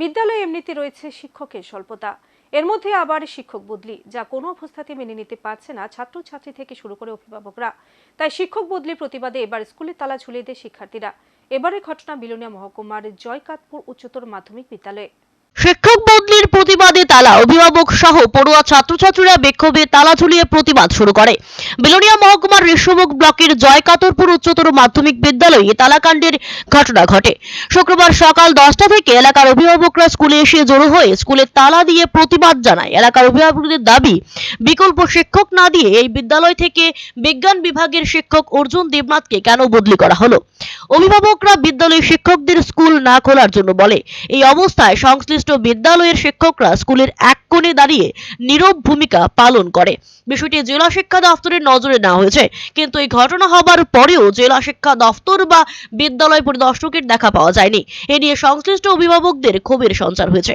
বিদ্যালয়ে এমনিতে রয়েছে শিক্ষকের স্বল্পতা। এর মধ্যে আবার শিক্ষক বদলি, যা কোনো অবস্থাতে মেনে নিতে পারছে না ছাত্রছাত্রী থেকে শুরু করে অভিভাবকরা। তাই শিক্ষক বদলির প্রতিবাদে এবার স্কুলে তালা ঝুলিয়ে দেয় শিক্ষার্থীরা। এবারের ঘটনা বিলোনিয়া মহকুমার জয়কাতপুর উচ্চতর মাধ্যমিক বিদ্যালয়ে। শিক্ষক বদলির প্রতিবাদে তালা। অভিভাবক সহ পড়ুয়া ছাত্রছাত্রীরা বিক্ষোভে তালা ঝুলিয়ে প্রতিবাদ শুরু করে। বিলোনিয়া মহকুমার ঋষভুক ব্লকের জয়কাতরপুর উচ্চতর মাধ্যমিক বিদ্যালয়ে তালাকাণ্ডের ঘটনা ঘটে। শুক্রবার সকাল দশটা থেকে এলাকার অভিভাবকরা স্কুলে এসে জড়ো হয়ে স্কুলে তালা দিয়ে প্রতিবাদ জানায়। এলাকার অভিভাবকদের দাবি, বিকল্প শিক্ষক না দিয়ে এই বিদ্যালয় থেকে বিজ্ঞান বিভাগের শিক্ষক অর্জুন দেবনাথকে কেন বদলি করা হলো? অভিভাবকরা বিদ্যালয়ের শিক্ষকদের স্কুল না খোলার জন্য বলে। এই অবস্থায় সংশ্লিষ্ট বিদ্যালয়ের শিক্ষকরা স্কুলের এক কোণে দাঁড়িয়ে নীরব ভূমিকা পালন করে। বিষয়টি জেলা শিক্ষা দফতরের নজরে নেওয়া হয়েছে। কিন্তু এই ঘটনা হবার পরেও জেলা শিক্ষা দফতর বা বিদ্যালয় পরিদর্শকের দেখা পাওয়া যায়নি। এ নিয়ে সংশ্লিষ্ট অভিভাবকদের ক্ষোভের সঞ্চার হয়েছে।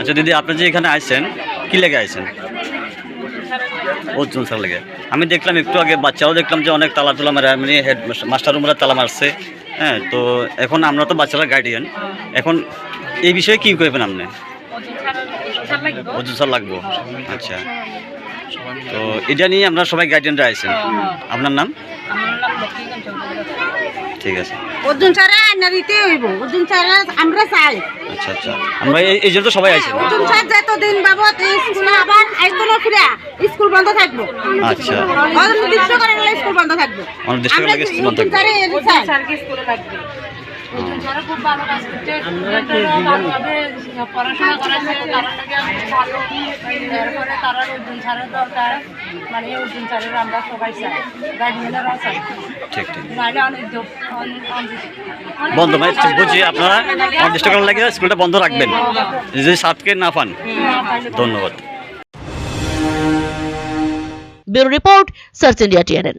আচ্ছা দিদি, আপনি যে এখানে আইছেন কি লেগে আইছেন অর্জুন স্যার লাগে। আমি দেখলাম একটু আগে বাচ্চাও দেখলাম যে অনেক তালা তোলা মারে মানে হেড মাস্টাররুমরা তালা মারছে। হ্যাঁ তো এখন আমরা তো বাচ্চারা গার্ডিয়ান এখন এই বিষয়ে কী করবেন আপনি? অর্জুন স্যার লাগবো। আচ্ছা। তো এটা নিয়ে আমরা সবাই গার্ডিয়ানরা আইছেন। আপনার নাম? ঠিক আছে। অর্জুন স্যারে আইনা দিতে হইব। অর্জুন স্যারে আমরা চাই। আচ্ছা আচ্ছা। আমরা এই- জন্য তো সবাই আইছেন অর্জুন স্যার যতদিন বাবদ এই স্কুলে আবার আসতো না ফিরে স্কুল বন্ধ থাকব। আচ্ছা। অনির্দিষ্ট করে স্কুল বন্ধ থাকবে। অনির্দিষ্ট করে স্কুল বন্ধ অর্জুন থাকবে। স্যারে ভালো তারা অর্জুন দরকার। মানে অর্জুন আমরা সবাই চাই চাই। বন্ধ ঠিক বুঝি আপনারা? অনির্দিষ্ট করার লাগে স্কুলটা বন্ধ রাখবেন। যদি সাতকে না পান ধন্যবাদ। Bureau report search India TNN.